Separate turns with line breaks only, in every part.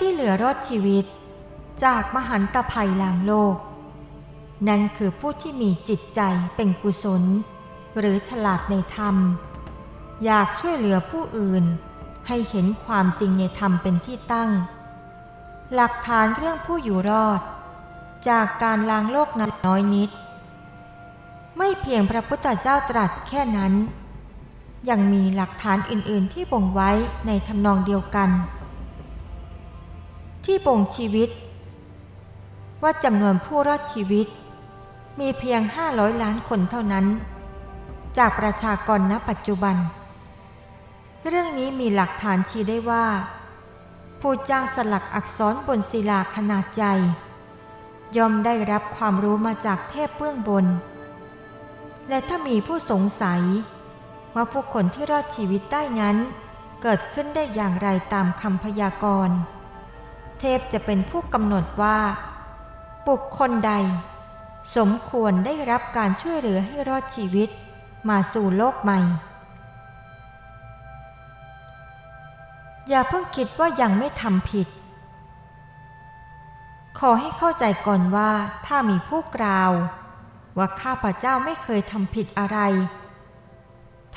ที่เหลือรอดชีวิต จากมหันตภัยลางโลก นั่นคือผู้ที่มีจิตใจเป็นกุศล หรือฉลาดในธรรม อยากช่วยเหลือผู้อื่น ให้เห็นความจริงในธรรมเป็นที่ตั้ง หลักฐานเรื่องผู้อยู่รอด จากการลางโลกนั้นน้อยนิด ไม่เพียงพระพุทธเจ้าตรัสแค่นั้น ยังมีหลักฐานอื่นๆที่บ่งไว้ในทำนองเดียวกัน ที่บ่งชีวิต ว่าจำนวนผู้รอดชีวิต มีเพียง 500 ล้านคนเท่านั้น จากประชากรณปัจจุบัน เรื่องนี้มีหลักฐานชี้ได้ว่า ผู้จ้างสลักอักษรบนศิลาขนาดใหญ่ย่อมได้รับความรู้มาจากเทพเบื้องบน และถ้ามีผู้สงสัย ว่าผู้คนที่รอดชีวิตได้นั้น เกิดขึ้นได้อย่างไรตามคำพยากรณ์ เทพจะเป็นผู้กำหนดว่า บุคคลใด สมควรได้รับการช่วยเหลือให้รอดชีวิตมาสู่โลกใหม่ อย่าเพิ่งคิดว่ายังไม่ทำผิด ขอให้เข้าใจก่อนว่าถ้ามีผู้กล่าว ว่าข้าพเจ้าไม่เคยทำผิดอะไร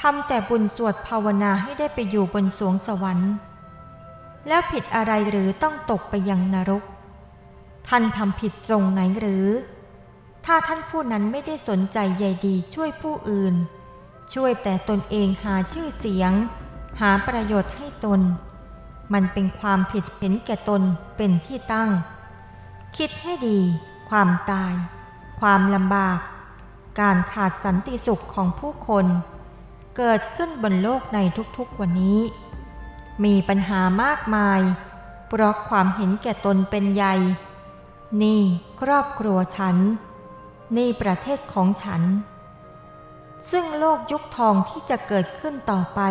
ทำแต่บุญสวดภาวนาให้ได้ไปอยู่บนสวงสวรรค์ แล้วผิดอะไรหรือต้องตกไปยังนรก ท่านทำผิดตรงไหนหรือ ถ้าท่านผู้นั้นไม่ได้สนใจใยดีช่วยผู้อื่น ช่วยแต่ตนเองหาชื่อเสียง หาประโยชน์ให้ตน มันเป็นความผิดเห็นแก่ตนเป็นที่ตั้ง คิดให้ดี ความตาย ความลำบาก การขาดสันติสุขของผู้คน เกิดขึ้นบนโลกในทุกๆวันนี้ มีปัญหามากมาย เพราะความเห็นแก่ตนเป็นใหญ่ นี่ครอบครัวฉัน นี่ประเทศของฉัน ซึ่งโลกยุคทองที่จะเกิดขึ้นต่อไป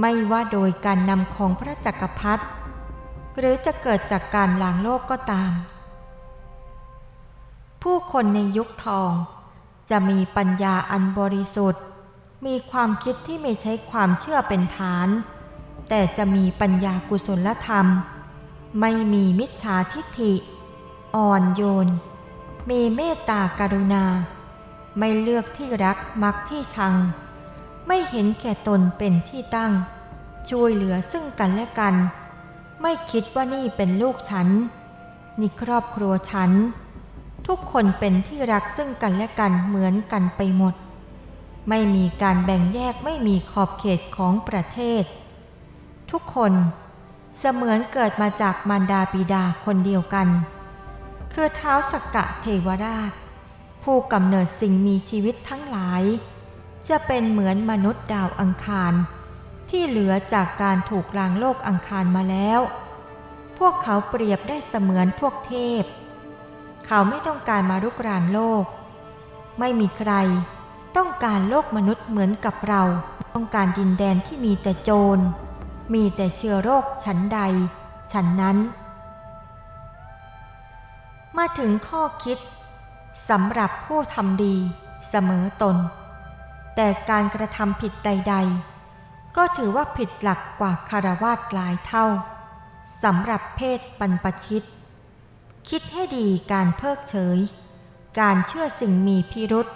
ไม่ว่าโดยการนำของพระจักรพรรดิหรือจะเกิดจากการล้างโลกก็ตาม ผู้คนในยุคทอง จะมีปัญญาอันบริสุทธิ์ มีความคิดที่ไม่ใช้ความเชื่อเป็นฐาน แต่จะมีปัญญากุศลธรรม ไม่มีมิจฉาทิฏฐิ อ่อนโยน มีเมตตากรุณา ไม่เลือกที่รักมักที่ชัง ไม่เห็นแก่ตนเป็นที่ตั้ง ช่วยเหลือซึ่งกันและกัน ไม่คิดว่านี่เป็นลูกฉัน นี่ครอบครัวฉัน ทุกคนเป็นที่รักซึ่งกันและกันเหมือนกันไปหมด ไม่มีการแบ่งแยกไม่มีขอบเขตของประเทศ ทุกคนเสมือนเกิดมาจากมารดาบิดาคนเดียวกัน คือเท้าสกกะเทวราช ผู้กำเนิดสิ่งมีชีวิตทั้งหลาย จะเป็นเหมือนมนุษย์ดาวอังคาร ที่เหลือจากการถูกลางโลกอังคารมาแล้ว พวกเขาเปรียบได้เสมือนพวกเทพ เขาไม่ต้องการมารุกรานโลก ไม่มีใครต้องการโลกมนุษย์เหมือนกับเรา ต้องการดินแดนที่มีแต่โจร มีแต่เชื้อโรคฉันใดฉันนั้น มาถึงข้อคิดสำหรับผู้ทำดีเสมอตน แต่การกระทำผิดใด ๆ ก็ถือว่าผิดหลักกว่าคารวาสหลายเท่าสำหรับเพศบรรพชิต คิดให้ดีการเพิกเฉย การเชื่อสิ่งมีพิรุษ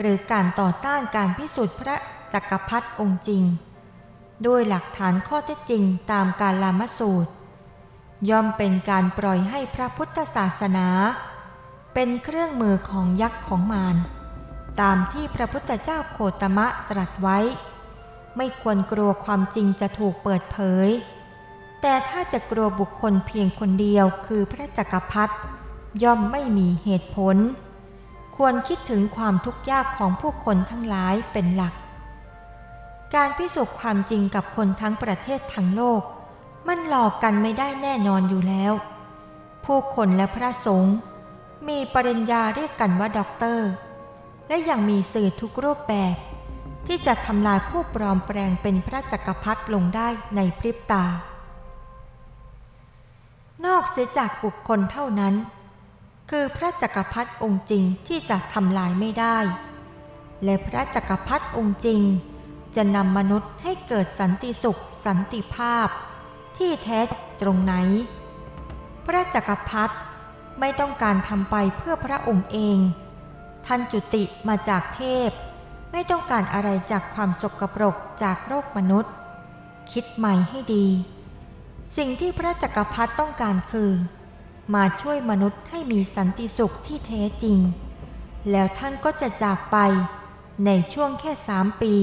หรือการต่อต้านการพิสูจน์พระจักรพรรดิองค์จริง ด้วยหลักฐานข้อเท็จจริงตามการลามสูตร ย่อมเป็นการปล่อยให้พระพุทธศาสนา เป็นเครื่องมือของยักษ์ของมารตามที่พระพุทธเจ้าโคตมะตรัสไว้ ไม่ควรกลัวความจริงจะถูกเปิดเผย แต่ถ้าจะกลัวบุคคลเพียงคนเดียวคือพระจักรพรรดิย่อมไม่มีเหตุผล ควรคิดถึงความทุกข์ยากของผู้คนทั้งหลายเป็นหลัก การพิสูจน์ความจริงกับคนทั้งประเทศทั้งโลก มันหลอกกันไม่ได้แน่นอนอยู่แล้ว ผู้คนและพระสงฆ์มีปริญญาเรียกกันว่าด็อกเตอร์ และยังมีสื่อทุกรูปแบบ ที่จะทำลายผู้ปลอมแปลงเป็นพระจักรพรรดิลงได้ในพริบตา นอกเสียจากบุคคลเท่านั้น คือพระจักรพรรดิองค์จริงที่จะทำลายไม่ได้ และพระจักรพรรดิองค์จริง จะนำมนุษย์ให้เกิดสันติสุขสันติภาพ ที่แท้ตรงไหน พระจักรพรรดิไม่ต้องการทำไปเพื่อพระองค์เอง ท่านจุติมาจากเทพ ไม่ต้องการอะไรจากความสกปรกจากโลกมนุษย์ คิดใหม่ให้ดี สิ่งที่พระจักรพรรดิต้องการคือ มาช่วยมนุษย์ให้มีสันติสุขที่แท้จริง แล้วท่านก็จะจากไปในช่วงแค่สามปี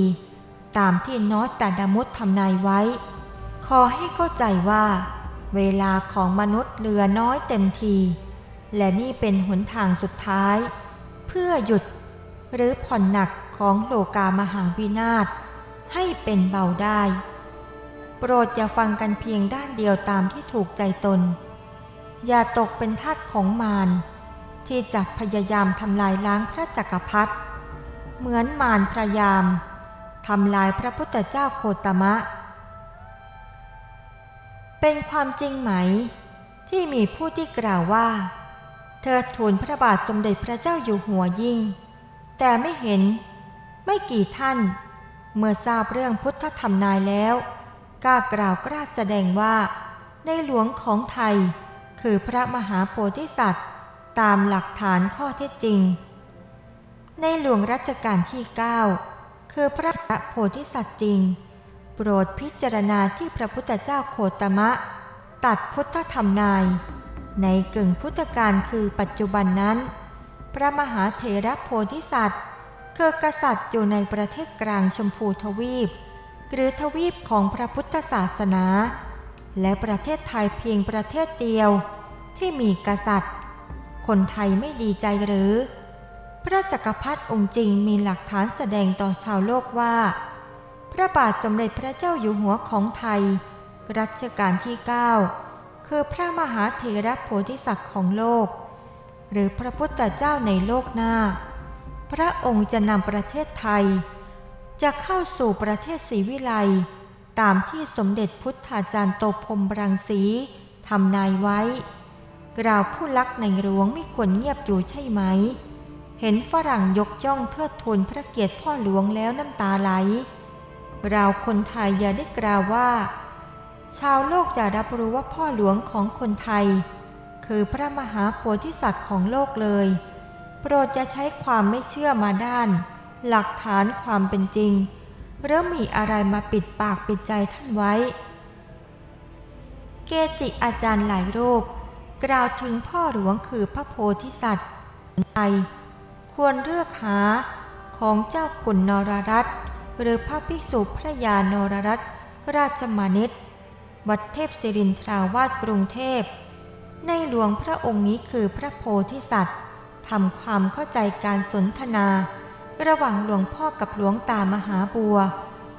ตามที่นอตตาดามุตทำนายไว้ ขอให้เข้าใจว่า เวลาของมนุษย์เหลือน้อยเต็มที และนี่เป็นหนทางสุดท้าย เพื่อหยุดหรือผ่อนหนักของโลกามหาวินาศให้เป็นเบาได้ โปรดอย่าฟังกันเพียงด้านเดียวตามที่ถูกใจตน อย่าตกเป็นทาสของมารที่จะพยายามทำลายล้างพระจักรพรรดิเหมือนมารพยายาม ทำลายพระพุทธเจ้าโคตมะ เป็นความจริงไหม ที่มีผู้ที่กล่าวว่า เธอทูลพระบาทสมเด็จพระเจ้าอยู่หัวยิ่ง แต่ไม่เห็นไม่กี่ท่าน เมื่อทราบเรื่องพุทธธรรมนายแล้วกล้ากล่าวกล้าแสดงว่าในหลวงของไทย คือพระมหาโพธิสัตว์ ตามหลักฐานข้อเท็จจริง ในหลวงรัชกาลที่ 9 คือพระโพธิสัตว์จริง โปรดพิจารณาที่พระพุทธเจ้าโคตมะ ตัดพุทธธรรมนาย ในกึ่งพุทธกาลคือปัจจุบันนั้น พระมหาเถระโพธิสัตว์คือกษัตริย์อยู่ในประเทศกลางชมพูทวีป หรือทวีปของพระพุทธศาสนา และประเทศไทยเพียงประเทศเดียว ที่มีกษัตริย์ คนไทยไม่ดีใจหรือ พระจักรพรรดิองค์จริงมีหลักฐานแสดงต่อชาวโลกว่า พระบาทสมเด็จพระเจ้าอยู่หัวของไทย รัชกาลที่ 9 คือพระมหาเถระโพธิสัตว์ของโลก หรือพระพุทธเจ้าในโลกหน้า พระองค์จะนำประเทศไทย จะเข้าสู่ประเทศศรีวิไลตามที่สมเด็จพุทธาจารย์โตพรมรังสีทำนายไว้ กล่าวผู้ลักในหลวงไม่ควรเงียบอยู่ใช่ไหม เห็นฝรั่งยกย่องเทิดทูนพระเกียรติพ่อหลวงแล้วน้ำตาไหล เราคนไทยอย่าได้กล่าวว่า ชาวโลกจะรับรู้ว่าพ่อหลวงของคนไทย คือพระมหาโพธิสัตว์ของโลกเลย โปรดจะใช้ความไม่เชื่อมาด้าน หลักฐานความเป็นจริงเริ่มมีอะไรมาปิดปากปิดใจท่านไว้ เกจิอาจารย์หลายรูป กล่าวถึงพ่อหลวงคือพระโพธิสัตว์ไทย ควรเลือกหาของเจ้ากุลนรรัตหรือพระภิกษุพระยานรรัตราชมานิตวัดเทพศิรินทราวาสกรุงเทพ ในหลวงพระองค์นี้คือพระโพธิสัตว์ทำความเข้าใจการสนทนา ระหว่างหลวงพ่อกับหลวงตามหาบัว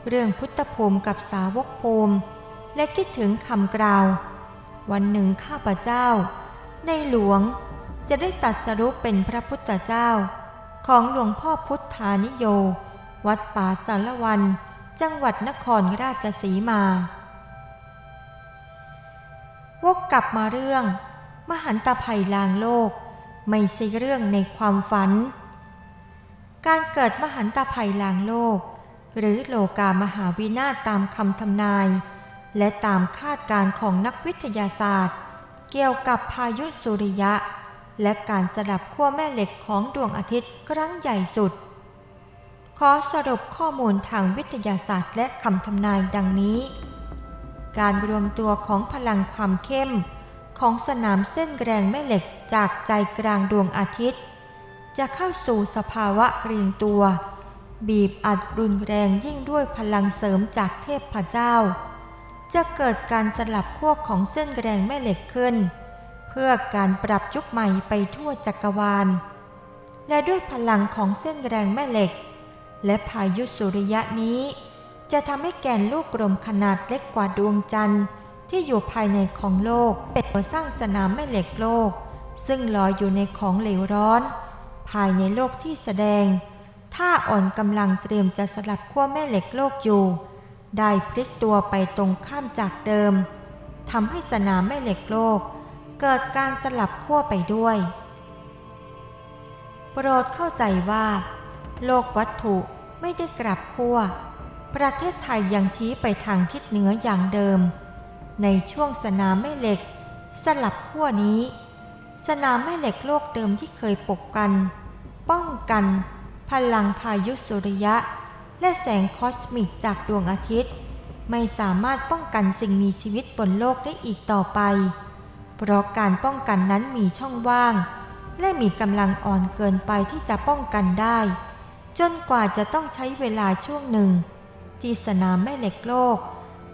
เรื่องพุทธภูมิกับสาวกภูมิ และคิดถึงคำกล่าว วันหนึ่งข้าพเจ้า ในหลวงจะได้ตัดสรุปเป็นพระพุทธเจ้า ของหลวงพ่อพุทธานิโย วัดป่าสารวัน จังหวัดนครราชสีมา วกกลับมาเรื่อง มหันตภัยลางโลก ไม่ใช่เรื่องในความฝัน การเกิดมหันตภัยลางโลก หรือโลกามหาวินาศตามคำทำนาย และตามคาดการณ์ของนักวิทยาศาสตร์ เกี่ยวกับพายุสุริยะ และการสลับขั้วแม่เหล็กของดวงอาทิตย์ครั้งใหญ่สุด ขอสรุปข้อมูลทางวิทยาศาสตร์และคำทำนายดังนี้ การรวมตัวของพลังความเข้ม ของสนามเส้นแรงแม่เหล็กจากใจกลางดวงอาทิตย์ จะเข้าสู่สภาวะเรียงตัว บีบอัดรุนแรงยิ่งด้วยพลังเสริมจากเทพพเจ้า จะเกิดการสลับขั้วของเส้นแรงแม่เหล็กขึ้น พื่อการปรับยุคใหม่ไปทั่วจักรวาล และด้วยพลังของเส้นแรงแม่เหล็ก และพายุสุริยะนี้ จะทำให้แกนลูกกลมขนาดเล็กกว่าดวงจันทร์ ที่อยู่ภายในของโลก เป็นตัวสร้างสนามแม่เหล็กโลก ซึ่งลอยอยู่ในของเหลวร้อน ภายในโลกที่แสดง ถ้าอ่อนกำลังเตรียมจะสลับขั้วแม่เหล็กโลกอยู่ ได้พลิกตัวไปตรงข้ามจากเดิมทำให้สนามแม่เหล็กโลก เกิดการสลับขั้วไปด้วย โปรดเข้าใจว่า โลกวัตถุไม่ได้กลับขั้ว ประเทศไทยยังชี้ไปทางทิศเหนืออย่างเดิม ในช่วงสนามแม่เหล็ก สลับขั้วนี้ สนามแม่เหล็กโลกเดิมที่เคยปกกัน ป้องกัน พลังพายุสุริยะ และแสงคอสมิกจากดวงอาทิตย์ ไม่สามารถป้องกันสิ่งมีชีวิตบนโลกได้อีกต่อไป เพราะการป้องกันนั้นมีช่องว่าง และมีกำลังอ่อนเกินไปที่จะป้องกันได้ จนกว่าจะต้องใช้เวลาช่วงหนึ่ง ที่สนามแม่เหล็กโลก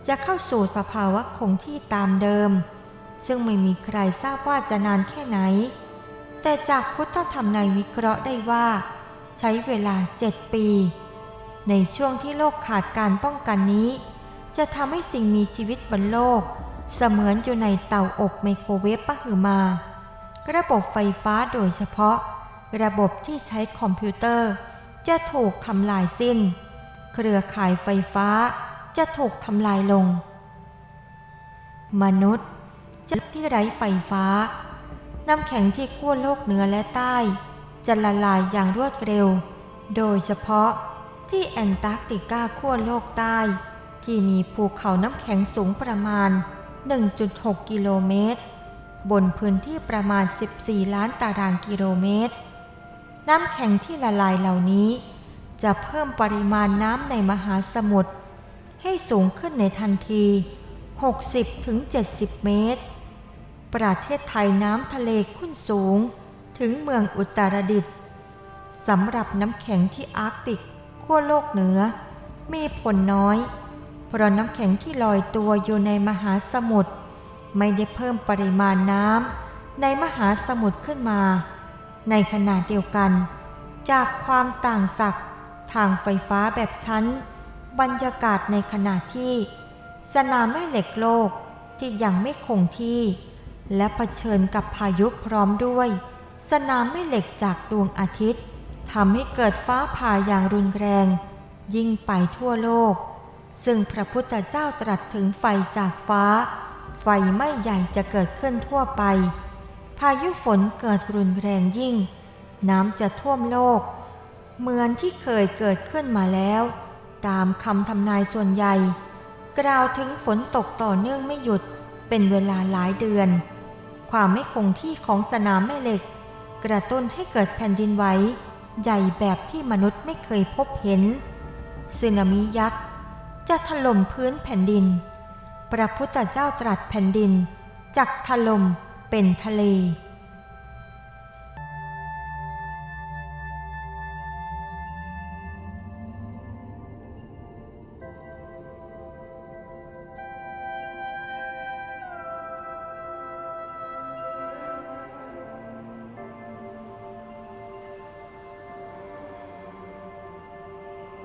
จะเข้าสู่สภาวะคงที่ตามเดิม ซึ่งไม่มีใครทราบว่าจะนานแค่ไหน แต่จากพุทธธรรมในวิเคราะห์ได้ว่า ใช้เวลาเจ็ดปี ในช่วงที่โลกขาดการป้องกันนี้ จะทำให้สิ่งมีชีวิตบนโลก เสมือนอยู่ในเตาอบไมโครเวฟปะหือมา ระบบไฟฟ้าโดยเฉพาะ ระบบที่ใช้คอมพิวเตอร์ จะถูกทำลายสิ้น เครือข่ายไฟฟ้าจะถูกทำลายลง มนุษย์จะที่ไร้ไฟฟ้า น้ำแข็งที่ขั้วโลกเหนือและใต้ จะละลายอย่างรวดเร็ว โดยเฉพาะที่แอนตาร์กติกาขั้วโลกใต้ ที่มีภูเขาน้ำแข็งสูงประมาณ 1.6 กิโลเมตร บนพื้นที่ประมาณ 14 ล้านตารางกิโลเมตร น้ำแข็งที่ละลายเหล่านี้ จะเพิ่มปริมาณน้ำในมหาสมุทรให้สูงขึ้นในทันที 60-70 เมตร ประเทศไทยน้ำทะเลขึ้นสูงถึงเมืองอุตรดิตถ์สำหรับน้ำแข็งที่อาร์กติกขั้วโลกเหนือ มีผลน้อย เพราะน้ำแข็งที่ลอยตัวอยู่ในมหาสมุทรไม่ได้เพิ่มปริมาณน้ำในมหาสมุทรขึ้นมา ในขณะเดียวกัน จากความต่างศักย์ทางไฟฟ้าแบบชั้น บรรยากาศในขณะที่ สนามแม่เหล็กโลกที่ยังไม่คงที่ และะเผชิญกับพายุพร้อมด้วย สนามแม่เหล็กจากดวงอาทิตย์ทำให้เกิดฟ้าผ่าอย่างรุนแรง ยิ่งไปทั่วโลก ซึ่งพระพุทธเจ้าตรัสถึงไฟจากฟ้า ไฟไม้ใหญ่จะเกิดขึ้นทั่วไป พายุฝนเกิดรุนแรงยิ่ง น้ำจะท่วมโลก เหมือนที่เคยเกิดขึ้นมาแล้ว ตามคำทำนายส่วนใหญ่ กล่าวถึงฝนตกต่อเนื่องไม่หยุดเป็นเวลาหลายเดือน ความไม่คงที่ของสนามแม่เหล็ก กระตุ้นให้เกิดแผ่นดินไหวใหญ่แบบที่มนุษย์ไม่เคยพบเห็นสึนามิยักษ์ จะถล่มพื้นแผ่นดิน พระพุทธเจ้าตรัสแผ่นดินจักถล่มเป็นทะเล